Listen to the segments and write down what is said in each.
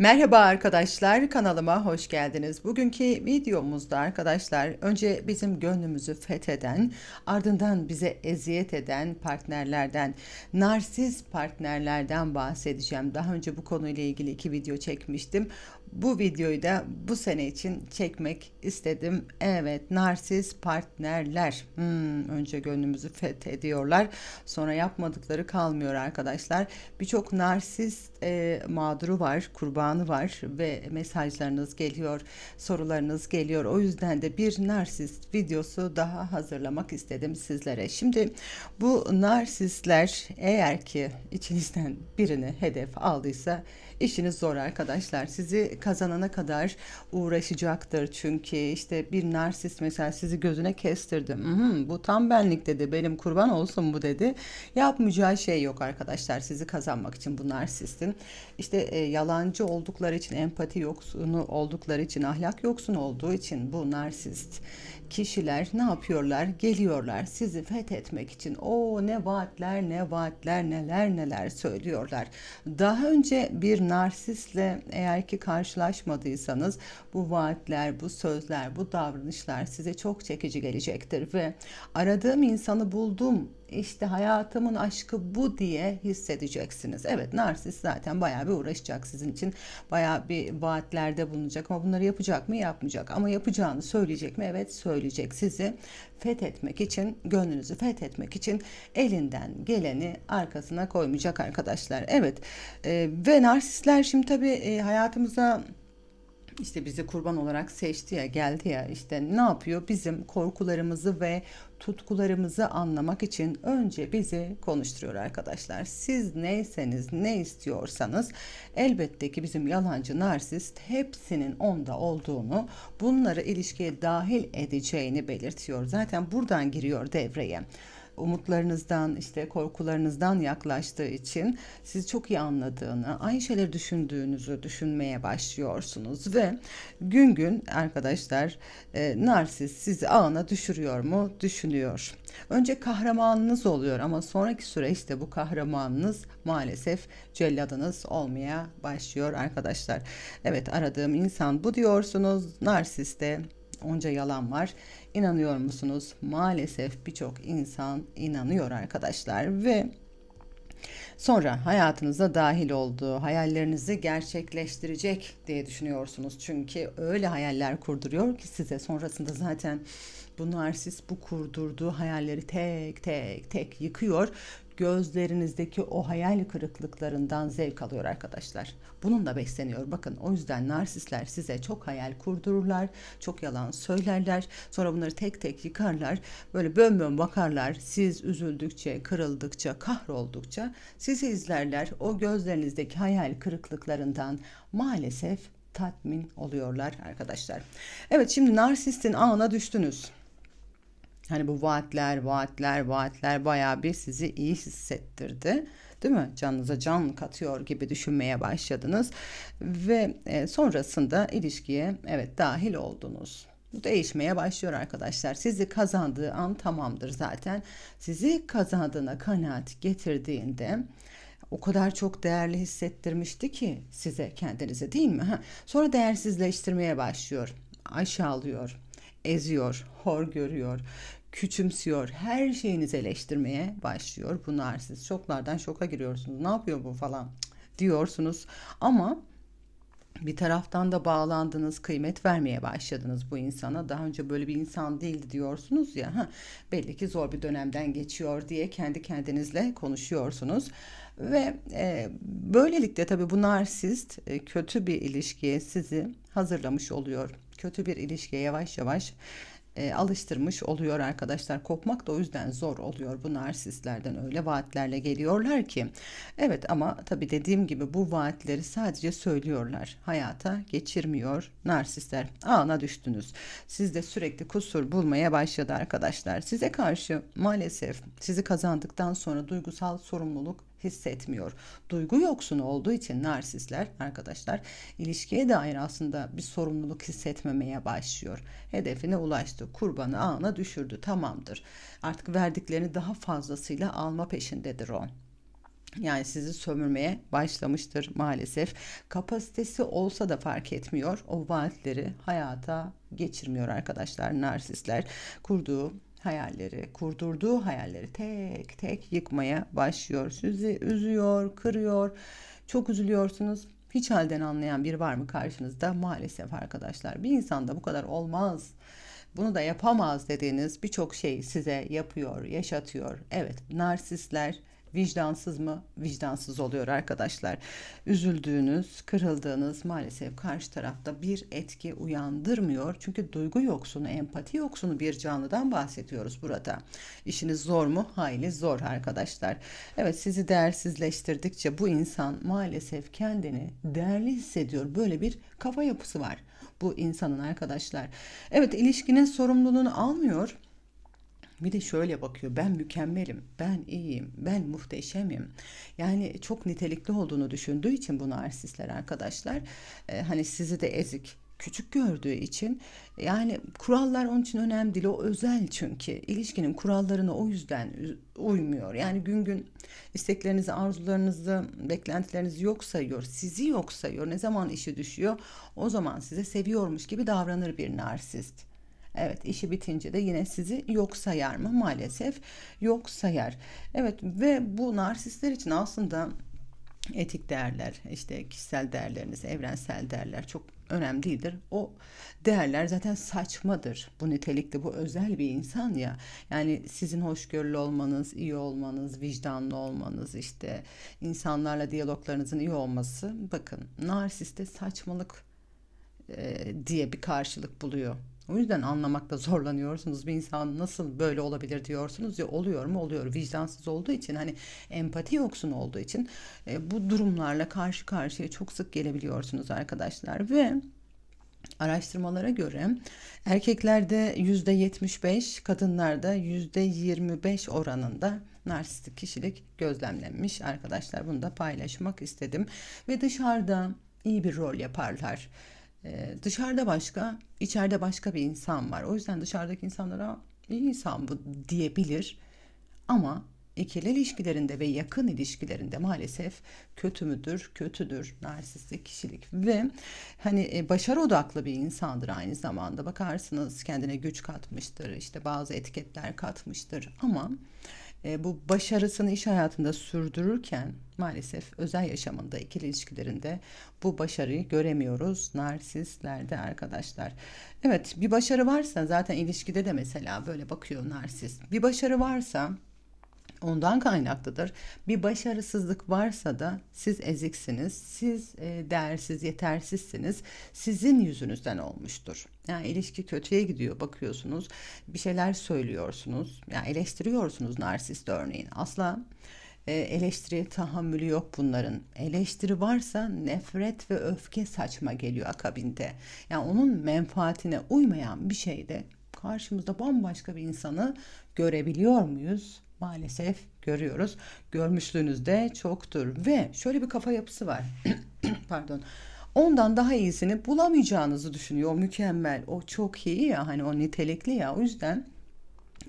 Merhaba arkadaşlar kanalıma hoş geldiniz. Bugünkü videomuzda arkadaşlar önce bizim gönlümüzü fetheden ardından bize eziyet eden partnerlerden narsiz partnerlerden bahsedeceğim. Daha önce bu konuyla ilgili iki video çekmiştim. Bu videoyu da bu sene için çekmek istedim. Evet, narsiz partnerler. Hmm, önce gönlümüzü fethediyorlar. Sonra yapmadıkları kalmıyor arkadaşlar. Birçok narsiz e, mağduru var, kurbanı var ve mesajlarınız geliyor, sorularınız geliyor. O yüzden de bir narsist videosu daha hazırlamak istedim sizlere. Şimdi bu narsistler eğer ki içinizden birini hedef aldıysa işiniz zor arkadaşlar. Sizi kazanana kadar uğraşacaktır. Çünkü işte bir narsist mesela sizi gözüne kestirdi. "Mhm, bu tam benlik dedi. Benim kurban olsun bu dedi. Yapmayacağı şey yok arkadaşlar. Sizi kazanmak için bu narsistin. İşte e, yalancı oldukları için, empati yoksunu oldukları için, ahlak yoksunu olduğu için bu narsist kişiler ne yapıyorlar? Geliyorlar sizi fethetmek için. O ne vaatler, ne vaatler, neler neler söylüyorlar. Daha önce bir narsistle eğer ki karşılaşmadıysanız bu vaatler, bu sözler, bu davranışlar size çok çekici gelecektir ve aradığım insanı buldum işte hayatımın aşkı bu diye hissedeceksiniz. Evet narsist zaten bayağı bir uğraşacak sizin için. Bayağı bir vaatlerde bulunacak ama bunları yapacak mı? Yapmayacak. Ama yapacağını söyleyecek mi? Evet söyleyecek. Sizi fethetmek için, gönlünüzü fethetmek için elinden geleni arkasına koymayacak arkadaşlar. Evet e, ve narsistler şimdi tabii e, hayatımıza işte bizi kurban olarak seçti ya geldi ya işte ne yapıyor bizim korkularımızı ve tutkularımızı anlamak için önce bizi konuşturuyor arkadaşlar. Siz neyseniz ne istiyorsanız elbette ki bizim yalancı narsist hepsinin onda olduğunu bunları ilişkiye dahil edeceğini belirtiyor. Zaten buradan giriyor devreye umutlarınızdan işte korkularınızdan yaklaştığı için sizi çok iyi anladığını, aynı şeyleri düşündüğünüzü düşünmeye başlıyorsunuz ve gün gün arkadaşlar e, narsist sizi ağına düşürüyor mu? Düşünüyor. Önce kahramanınız oluyor ama sonraki süreçte bu kahramanınız maalesef celladınız olmaya başlıyor arkadaşlar. Evet aradığım insan bu diyorsunuz. Narsiste onca yalan var. İnanıyor musunuz? Maalesef birçok insan inanıyor arkadaşlar ve Sonra hayatınıza dahil olduğu hayallerinizi gerçekleştirecek diye düşünüyorsunuz. Çünkü öyle hayaller kurduruyor ki size sonrasında zaten bu narsist bu kurdurduğu hayalleri tek tek tek yıkıyor gözlerinizdeki o hayal kırıklıklarından zevk alıyor arkadaşlar. Bununla besleniyor. Bakın o yüzden narsistler size çok hayal kurdururlar, çok yalan söylerler. Sonra bunları tek tek yıkarlar. Böyle bön bön bakarlar. Siz üzüldükçe, kırıldıkça, kahroldukça sizi izlerler. O gözlerinizdeki hayal kırıklıklarından maalesef tatmin oluyorlar arkadaşlar. Evet şimdi narsistin ağına düştünüz. Hani bu vaatler, vaatler, vaatler bayağı bir sizi iyi hissettirdi. Değil mi? Canınıza can katıyor gibi düşünmeye başladınız ve e, sonrasında ilişkiye evet dahil oldunuz. Bu değişmeye başlıyor arkadaşlar. Sizi kazandığı an tamamdır zaten. Sizi kazandığına kanaat getirdiğinde o kadar çok değerli hissettirmişti ki size kendinize değil mi? Sonra değersizleştirmeye başlıyor. Aşağılıyor, eziyor, hor görüyor küçümsüyor. Her şeyinizi eleştirmeye başlıyor. Bu narsist. Şoklardan şoka giriyorsunuz. Ne yapıyor bu falan diyorsunuz. Ama bir taraftan da bağlandınız, kıymet vermeye başladınız bu insana. Daha önce böyle bir insan değildi diyorsunuz ya. Ha, belli ki zor bir dönemden geçiyor diye kendi kendinizle konuşuyorsunuz. Ve e, böylelikle tabii bu narsist e, kötü bir ilişkiye sizi hazırlamış oluyor. Kötü bir ilişkiye yavaş yavaş e, alıştırmış oluyor arkadaşlar. Kopmak da o yüzden zor oluyor bu narsistlerden öyle vaatlerle geliyorlar ki. Evet ama tabi dediğim gibi bu vaatleri sadece söylüyorlar. Hayata geçirmiyor narsistler. Ağına düştünüz. Siz de sürekli kusur bulmaya başladı arkadaşlar. Size karşı maalesef sizi kazandıktan sonra duygusal sorumluluk hissetmiyor. Duygu yoksunu olduğu için narsistler arkadaşlar ilişkiye dair aslında bir sorumluluk hissetmemeye başlıyor. Hedefine ulaştı. Kurbanı ağına düşürdü. Tamamdır. Artık verdiklerini daha fazlasıyla alma peşindedir o. Yani sizi sömürmeye başlamıştır maalesef. Kapasitesi olsa da fark etmiyor. O vaatleri hayata geçirmiyor arkadaşlar narsistler. Kurduğu hayalleri, kurdurduğu hayalleri tek tek yıkmaya başlıyor. Sizi üzüyor, kırıyor. Çok üzülüyorsunuz. Hiç halden anlayan biri var mı karşınızda? Maalesef arkadaşlar. Bir insanda bu kadar olmaz. Bunu da yapamaz dediğiniz birçok şey size yapıyor, yaşatıyor. Evet, narsistler vicdansız mı? Vicdansız oluyor arkadaşlar. Üzüldüğünüz, kırıldığınız maalesef karşı tarafta bir etki uyandırmıyor. Çünkü duygu yoksunu, empati yoksunu bir canlıdan bahsediyoruz burada. İşiniz zor mu? Hayli zor arkadaşlar. Evet sizi değersizleştirdikçe bu insan maalesef kendini değerli hissediyor. Böyle bir kafa yapısı var bu insanın arkadaşlar. Evet ilişkinin sorumluluğunu almıyor. Bir de şöyle bakıyor. Ben mükemmelim, ben iyiyim, ben muhteşemim. Yani çok nitelikli olduğunu düşündüğü için bu narsistler arkadaşlar. e, hani sizi de ezik, küçük gördüğü için yani kurallar onun için önemli değil. O özel çünkü. ilişkinin kurallarına o yüzden uymuyor. Yani gün gün isteklerinizi, arzularınızı, beklentilerinizi yok sayıyor. Sizi yok sayıyor. Ne zaman işi düşüyor o zaman size seviyormuş gibi davranır bir narsist. Evet işi bitince de yine sizi yok sayar mı? Maalesef yok sayar. Evet ve bu narsistler için aslında etik değerler, işte kişisel değerleriniz, evrensel değerler çok önemli değildir. O değerler zaten saçmadır. Bu nitelikli, bu özel bir insan ya. Yani sizin hoşgörülü olmanız, iyi olmanız, vicdanlı olmanız, işte insanlarla diyaloglarınızın iyi olması. Bakın narsiste saçmalık e, diye bir karşılık buluyor. O yüzden anlamakta zorlanıyorsunuz. Bir insan nasıl böyle olabilir diyorsunuz ya oluyor mu oluyor. Vicdansız olduğu için hani empati yoksun olduğu için e, bu durumlarla karşı karşıya çok sık gelebiliyorsunuz arkadaşlar ve Araştırmalara göre erkeklerde yüzde 75, kadınlarda yüzde 25 oranında narsistik kişilik gözlemlenmiş arkadaşlar. Bunu da paylaşmak istedim. Ve dışarıda iyi bir rol yaparlar. Ee, dışarıda başka, içeride başka bir insan var. O yüzden dışarıdaki insanlara iyi insan bu diyebilir. Ama ikili ilişkilerinde ve yakın ilişkilerinde maalesef kötü müdür, kötüdür narsistik kişilik ve hani e, başarı odaklı bir insandır aynı zamanda bakarsınız kendine güç katmıştır işte bazı etiketler katmıştır ama e, bu başarısını iş hayatında sürdürürken maalesef özel yaşamında ikili ilişkilerinde bu başarıyı göremiyoruz narsistlerde arkadaşlar. Evet bir başarı varsa zaten ilişkide de mesela böyle bakıyor narsist. Bir başarı varsa ondan kaynaklıdır. Bir başarısızlık varsa da siz eziksiniz, siz e, değersiz, yetersizsiniz. Sizin yüzünüzden olmuştur. Yani ilişki kötüye gidiyor bakıyorsunuz. Bir şeyler söylüyorsunuz. Yani eleştiriyorsunuz narsist örneğin. Asla e, eleştiriye tahammülü yok bunların. Eleştiri varsa nefret ve öfke saçma geliyor akabinde. Yani onun menfaatine uymayan bir şeyde karşımızda bambaşka bir insanı görebiliyor muyuz? Maalesef görüyoruz. Görmüşlüğünüz de çoktur ve şöyle bir kafa yapısı var. Pardon. Ondan daha iyisini bulamayacağınızı düşünüyor. O mükemmel, o çok iyi ya hani o nitelikli ya. O yüzden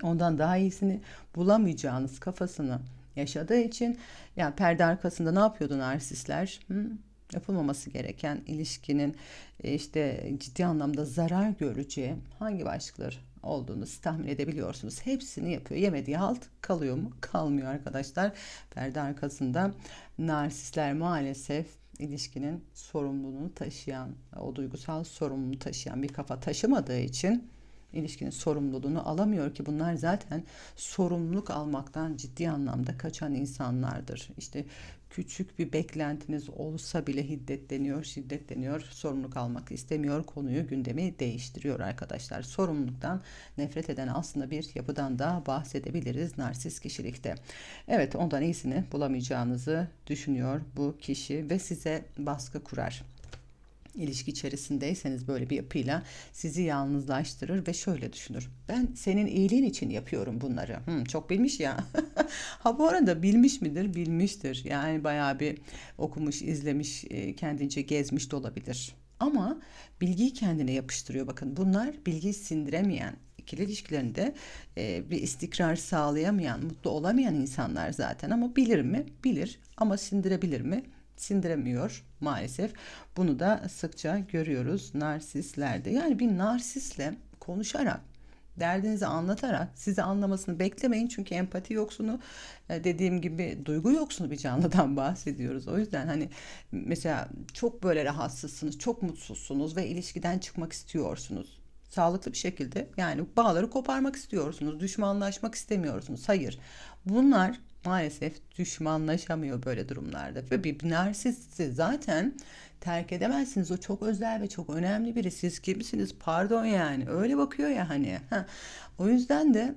ondan daha iyisini bulamayacağınız kafasını yaşadığı için yani perde arkasında ne yapıyordu narsistler? Hı? Yapılmaması gereken ilişkinin e, işte ciddi anlamda zarar göreceği hangi başlıklar olduğunu tahmin edebiliyorsunuz. Hepsini yapıyor. Yemediği halt kalıyor mu? Kalmıyor arkadaşlar. Perde arkasında narsistler maalesef ilişkinin sorumluluğunu taşıyan, o duygusal sorumluluğunu taşıyan bir kafa taşımadığı için ilişkinin sorumluluğunu alamıyor ki bunlar zaten sorumluluk almaktan ciddi anlamda kaçan insanlardır. İşte küçük bir beklentiniz olsa bile hiddetleniyor, şiddetleniyor, sorumluluk almak istemiyor, konuyu gündemi değiştiriyor arkadaşlar. Sorumluluktan nefret eden aslında bir yapıdan da bahsedebiliriz narsist kişilikte. Evet ondan iyisini bulamayacağınızı düşünüyor bu kişi ve size baskı kurar ilişki içerisindeyseniz böyle bir yapıyla sizi yalnızlaştırır ve şöyle düşünür. Ben senin iyiliğin için yapıyorum bunları. Hmm, çok bilmiş ya. ha bu arada bilmiş midir? Bilmiştir. Yani bayağı bir okumuş, izlemiş, e, kendince gezmiş de olabilir. Ama bilgiyi kendine yapıştırıyor. Bakın bunlar bilgiyi sindiremeyen, ikili ilişkilerinde e, bir istikrar sağlayamayan, mutlu olamayan insanlar zaten ama bilir mi? Bilir ama sindirebilir mi? Sindiremiyor maalesef. Bunu da sıkça görüyoruz narsistlerde. Yani bir narsistle konuşarak derdinizi anlatarak sizi anlamasını beklemeyin çünkü empati yoksunu e, dediğim gibi duygu yoksunu bir canlıdan bahsediyoruz. O yüzden hani mesela çok böyle rahatsızsınız, çok mutsuzsunuz ve ilişkiden çıkmak istiyorsunuz. Sağlıklı bir şekilde yani bağları koparmak istiyorsunuz, düşmanlaşmak istemiyorsunuz. Hayır. Bunlar maalesef düşmanlaşamıyor böyle durumlarda ve bir narsist zaten terk edemezsiniz. O çok özel ve çok önemli biri. Siz kimsiniz? Pardon yani. Öyle bakıyor ya hani. Ha. O yüzden de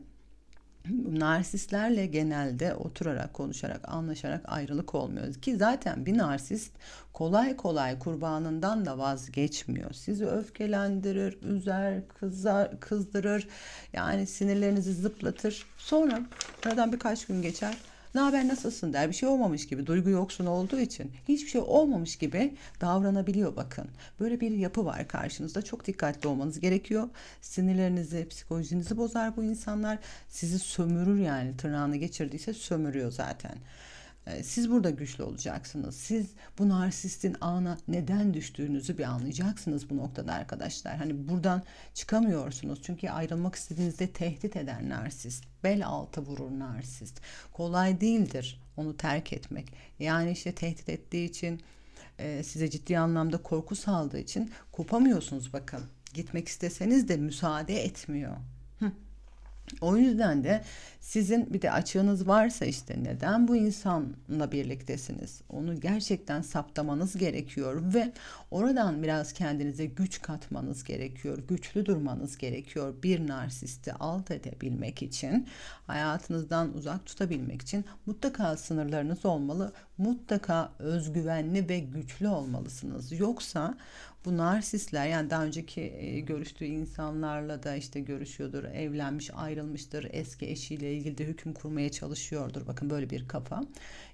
narsistlerle genelde oturarak, konuşarak, anlaşarak ayrılık olmuyor. Ki zaten bir narsist kolay kolay kurbanından da vazgeçmiyor. Sizi öfkelendirir, üzer, kızar, kızdırır. Yani sinirlerinizi zıplatır. Sonra aradan birkaç gün geçer ne haber nasılsın der bir şey olmamış gibi duygu yoksun olduğu için hiçbir şey olmamış gibi davranabiliyor bakın. Böyle bir yapı var karşınızda çok dikkatli olmanız gerekiyor. Sinirlerinizi, psikolojinizi bozar bu insanlar. Sizi sömürür yani tırnağını geçirdiyse sömürüyor zaten. Ee, siz burada güçlü olacaksınız. Siz bu narsistin ağına neden düştüğünüzü bir anlayacaksınız bu noktada arkadaşlar. Hani buradan çıkamıyorsunuz. Çünkü ayrılmak istediğinizde tehdit eden narsist. Bel altı vurur narsist. Kolay değildir onu terk etmek. Yani işte tehdit ettiği için e, size ciddi anlamda korku saldığı için kopamıyorsunuz bakın. Gitmek isteseniz de müsaade etmiyor. O yüzden de sizin bir de açığınız varsa işte neden bu insanla birliktesiniz? Onu gerçekten saptamanız gerekiyor ve oradan biraz kendinize güç katmanız gerekiyor. Güçlü durmanız gerekiyor. Bir narsisti alt edebilmek için, hayatınızdan uzak tutabilmek için mutlaka sınırlarınız olmalı. Mutlaka özgüvenli ve güçlü olmalısınız. Yoksa bu narsistler yani daha önceki e, görüştüğü insanlarla da işte görüşüyordur, evlenmiş, ayrılmıştır, eski eşiyle ilgili de hüküm kurmaya çalışıyordur. Bakın böyle bir kafa.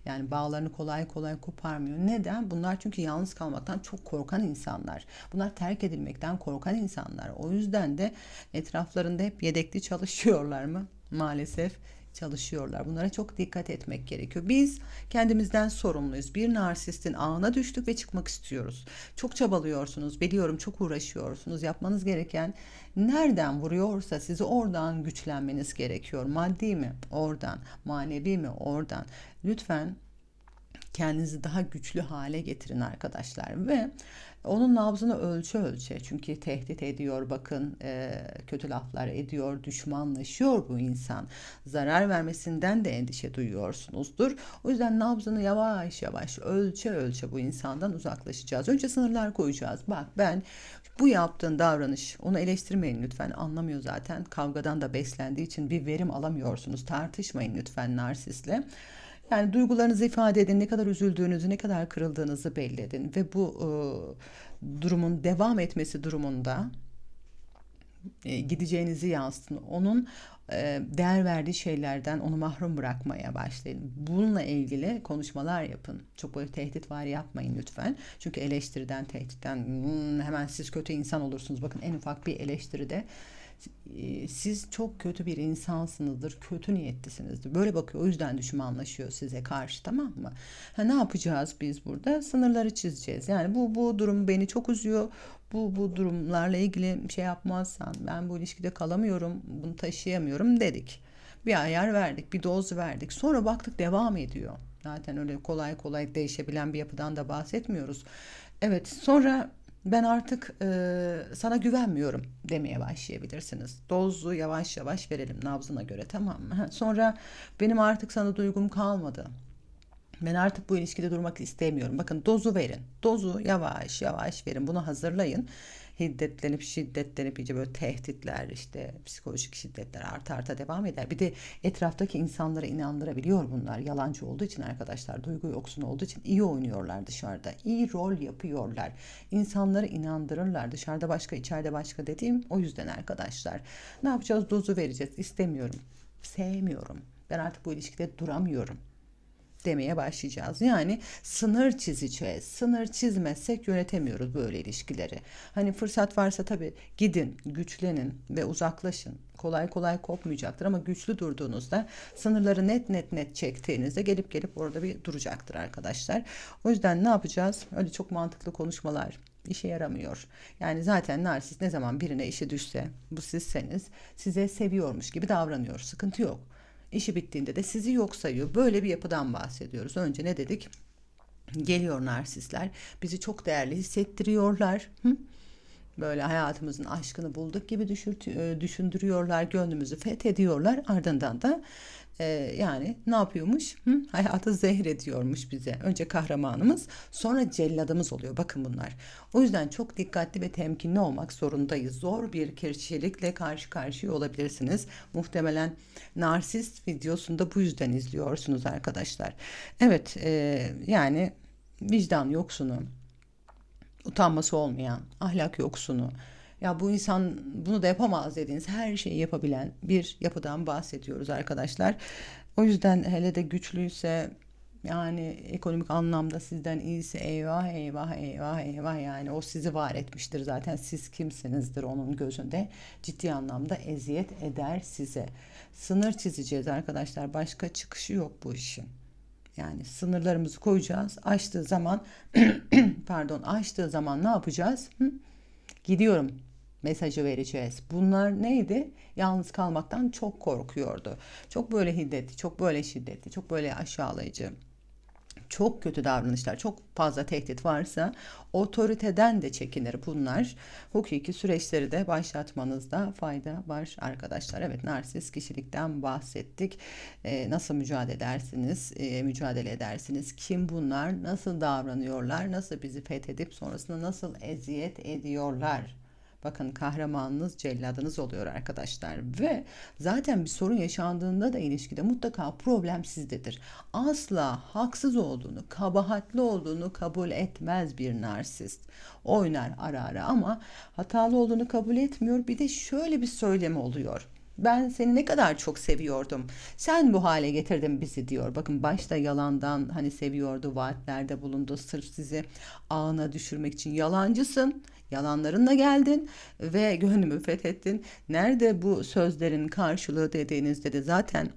Yani bağlarını kolay kolay koparmıyor. Neden? Bunlar çünkü yalnız kalmaktan çok korkan insanlar. Bunlar terk edilmekten korkan insanlar. O yüzden de etraflarında hep yedekli çalışıyorlar mı? Maalesef çalışıyorlar. Bunlara çok dikkat etmek gerekiyor. Biz kendimizden sorumluyuz. Bir narsistin ağına düştük ve çıkmak istiyoruz. Çok çabalıyorsunuz. Biliyorum çok uğraşıyorsunuz. Yapmanız gereken nereden vuruyorsa sizi oradan güçlenmeniz gerekiyor. Maddi mi? Oradan. Manevi mi? Oradan. Lütfen kendinizi daha güçlü hale getirin arkadaşlar ve onun nabzını ölçe ölçe çünkü tehdit ediyor bakın e, kötü laflar ediyor düşmanlaşıyor bu insan. Zarar vermesinden de endişe duyuyorsunuzdur. O yüzden nabzını yavaş yavaş ölçe ölçe bu insandan uzaklaşacağız. Önce sınırlar koyacağız. Bak ben bu yaptığın davranış onu eleştirmeyin lütfen. Anlamıyor zaten. Kavgadan da beslendiği için bir verim alamıyorsunuz. Tartışmayın lütfen narsistle yani duygularınızı ifade edin, ne kadar üzüldüğünüzü, ne kadar kırıldığınızı belli edin ve bu e, durumun devam etmesi durumunda e, gideceğinizi yansıtın. Onun e, değer verdiği şeylerden onu mahrum bırakmaya başlayın. Bununla ilgili konuşmalar yapın. Çok böyle tehdit var yapmayın lütfen. Çünkü eleştiriden, tehditten hmm, hemen siz kötü insan olursunuz. Bakın en ufak bir eleştiride siz çok kötü bir insansınızdır, kötü niyetlisinizdir. Böyle bakıyor. O yüzden düşmanlaşıyor size karşı tamam mı? Ha, ne yapacağız biz burada? Sınırları çizeceğiz. Yani bu bu durum beni çok üzüyor. Bu bu durumlarla ilgili şey yapmazsan ben bu ilişkide kalamıyorum, bunu taşıyamıyorum dedik. Bir ayar verdik, bir doz verdik. Sonra baktık devam ediyor. Zaten öyle kolay kolay değişebilen bir yapıdan da bahsetmiyoruz. Evet, sonra ben artık e, sana güvenmiyorum demeye başlayabilirsiniz. Dozu yavaş yavaş verelim nabzına göre tamam mı? Sonra benim artık sana duygum kalmadı. Ben artık bu ilişkide durmak istemiyorum. Bakın dozu verin. Dozu yavaş yavaş verin. Bunu hazırlayın hiddetlenip şiddetlenip iyice böyle tehditler işte psikolojik şiddetler arta arta devam eder. Bir de etraftaki insanlara inandırabiliyor bunlar. Yalancı olduğu için arkadaşlar duygu yoksun olduğu için iyi oynuyorlar dışarıda. iyi rol yapıyorlar. İnsanları inandırırlar. Dışarıda başka içeride başka dediğim o yüzden arkadaşlar. Ne yapacağız? Dozu vereceğiz. İstemiyorum. Sevmiyorum. Ben artık bu ilişkide duramıyorum demeye başlayacağız. Yani sınır çizeceğiz. Sınır çizmezsek yönetemiyoruz böyle ilişkileri. Hani fırsat varsa tabii gidin, güçlenin ve uzaklaşın. Kolay kolay kopmayacaktır ama güçlü durduğunuzda sınırları net net net çektiğinizde gelip gelip orada bir duracaktır arkadaşlar. O yüzden ne yapacağız? Öyle çok mantıklı konuşmalar işe yaramıyor. Yani zaten narsist ne zaman birine işi düşse bu sizseniz size seviyormuş gibi davranıyor. Sıkıntı yok. İşi bittiğinde de sizi yok sayıyor. Böyle bir yapıdan bahsediyoruz. Önce ne dedik? Geliyor narsistler. Bizi çok değerli hissettiriyorlar. Böyle hayatımızın aşkını bulduk gibi düşürtü, düşündürüyorlar. Gönlümüzü fethediyorlar. Ardından da e, yani ne yapıyormuş? Hı? Hayatı zehrediyormuş bize. Önce kahramanımız sonra celladımız oluyor. Bakın bunlar. O yüzden çok dikkatli ve temkinli olmak zorundayız. Zor bir kişilikle karşı karşıya olabilirsiniz. Muhtemelen narsist videosunda bu yüzden izliyorsunuz arkadaşlar. Evet e, yani vicdan yoksunu, utanması olmayan, ahlak yoksunu, ya bu insan bunu da yapamaz dediğiniz her şeyi yapabilen bir yapıdan bahsediyoruz arkadaşlar. O yüzden hele de güçlüyse yani ekonomik anlamda sizden iyisi eyvah eyvah eyvah eyvah yani o sizi var etmiştir zaten siz kimsinizdir onun gözünde ciddi anlamda eziyet eder size. Sınır çizeceğiz arkadaşlar başka çıkışı yok bu işin. Yani sınırlarımızı koyacağız. Açtığı zaman pardon açtığı zaman ne yapacağız? Hı? Gidiyorum mesajı vereceğiz. Bunlar neydi? Yalnız kalmaktan çok korkuyordu. Çok böyle hiddetli, çok böyle şiddetli, çok böyle aşağılayıcı çok kötü davranışlar, çok fazla tehdit varsa otoriteden de çekinir bunlar. Hukuki süreçleri de başlatmanızda fayda var arkadaşlar. Evet narsist kişilikten bahsettik. Ee, nasıl mücadele edersiniz? Ee, mücadele edersiniz. Kim bunlar? Nasıl davranıyorlar? Nasıl bizi fethedip sonrasında nasıl eziyet ediyorlar? Bakın kahramanınız, celladınız oluyor arkadaşlar. Ve zaten bir sorun yaşandığında da ilişkide mutlaka problem sizdedir. Asla haksız olduğunu, kabahatli olduğunu kabul etmez bir narsist. Oynar ara ara ama hatalı olduğunu kabul etmiyor. Bir de şöyle bir söylemi oluyor ben seni ne kadar çok seviyordum. Sen bu hale getirdin bizi diyor. Bakın başta yalandan hani seviyordu, vaatlerde bulundu. Sırf sizi ağına düşürmek için yalancısın. Yalanlarınla geldin ve gönlümü fethettin. Nerede bu sözlerin karşılığı dediğinizde de zaten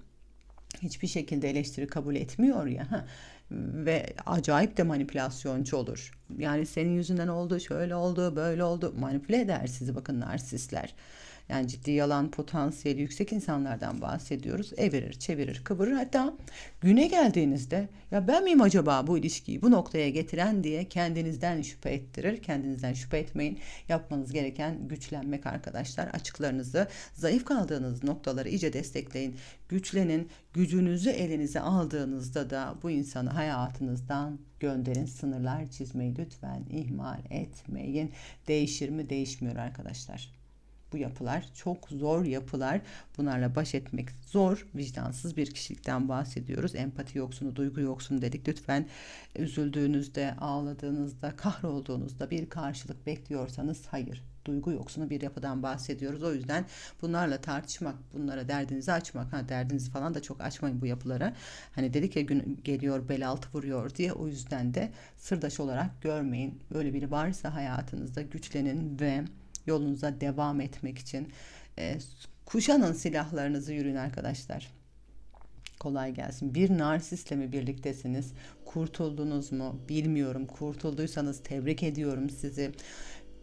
hiçbir şekilde eleştiri kabul etmiyor ya. Ve acayip de manipülasyoncu olur. Yani senin yüzünden oldu, şöyle oldu, böyle oldu. Manipüle eder sizi bakın narsistler. Yani ciddi yalan potansiyeli yüksek insanlardan bahsediyoruz. Evirir, çevirir, kıvırır. Hatta güne geldiğinizde ya ben miyim acaba bu ilişkiyi bu noktaya getiren diye kendinizden şüphe ettirir. Kendinizden şüphe etmeyin. Yapmanız gereken güçlenmek arkadaşlar. Açıklarınızı, zayıf kaldığınız noktaları iyice destekleyin. Güçlenin. Gücünüzü elinize aldığınızda da bu insanı hayatınızdan gönderin. Sınırlar çizmeyi lütfen ihmal etmeyin. Değişir mi? Değişmiyor arkadaşlar bu yapılar çok zor yapılar. Bunlarla baş etmek zor. Vicdansız bir kişilikten bahsediyoruz. Empati yoksunu, duygu yoksunu dedik. Lütfen üzüldüğünüzde, ağladığınızda, kahrolduğunuzda bir karşılık bekliyorsanız hayır duygu yoksunu bir yapıdan bahsediyoruz. O yüzden bunlarla tartışmak, bunlara derdinizi açmak, ha derdinizi falan da çok açmayın bu yapılara. Hani dedik ya gün geliyor bel altı vuruyor diye o yüzden de sırdaş olarak görmeyin. Böyle biri varsa hayatınızda güçlenin ve yolunuza devam etmek için e, kuşanın silahlarınızı yürüyün arkadaşlar. Kolay gelsin. Bir narsistle mi birliktesiniz? Kurtuldunuz mu? Bilmiyorum. Kurtulduysanız tebrik ediyorum sizi.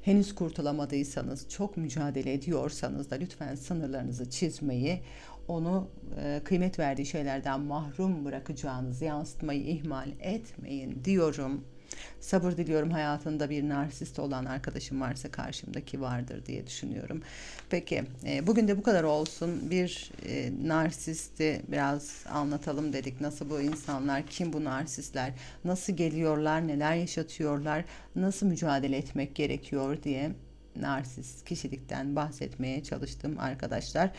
Henüz kurtulamadıysanız, çok mücadele ediyorsanız da lütfen sınırlarınızı çizmeyi, onu e, kıymet verdiği şeylerden mahrum bırakacağınızı yansıtmayı ihmal etmeyin diyorum. Sabır diliyorum hayatında bir narsist olan arkadaşım varsa karşımdaki vardır diye düşünüyorum. Peki e, bugün de bu kadar olsun. Bir e, narsisti biraz anlatalım dedik. Nasıl bu insanlar, kim bu narsistler, nasıl geliyorlar, neler yaşatıyorlar, nasıl mücadele etmek gerekiyor diye narsist kişilikten bahsetmeye çalıştım arkadaşlar.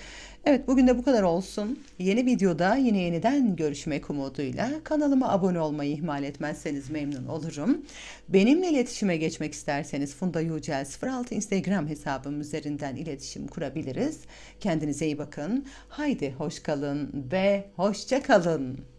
Evet bugün de bu kadar olsun. Yeni videoda yine yeniden görüşmek umuduyla kanalıma abone olmayı ihmal etmezseniz memnun olurum. Benimle iletişime geçmek isterseniz Funda Yücel 06 Instagram hesabım üzerinden iletişim kurabiliriz. Kendinize iyi bakın. Haydi hoş kalın ve hoşça kalın.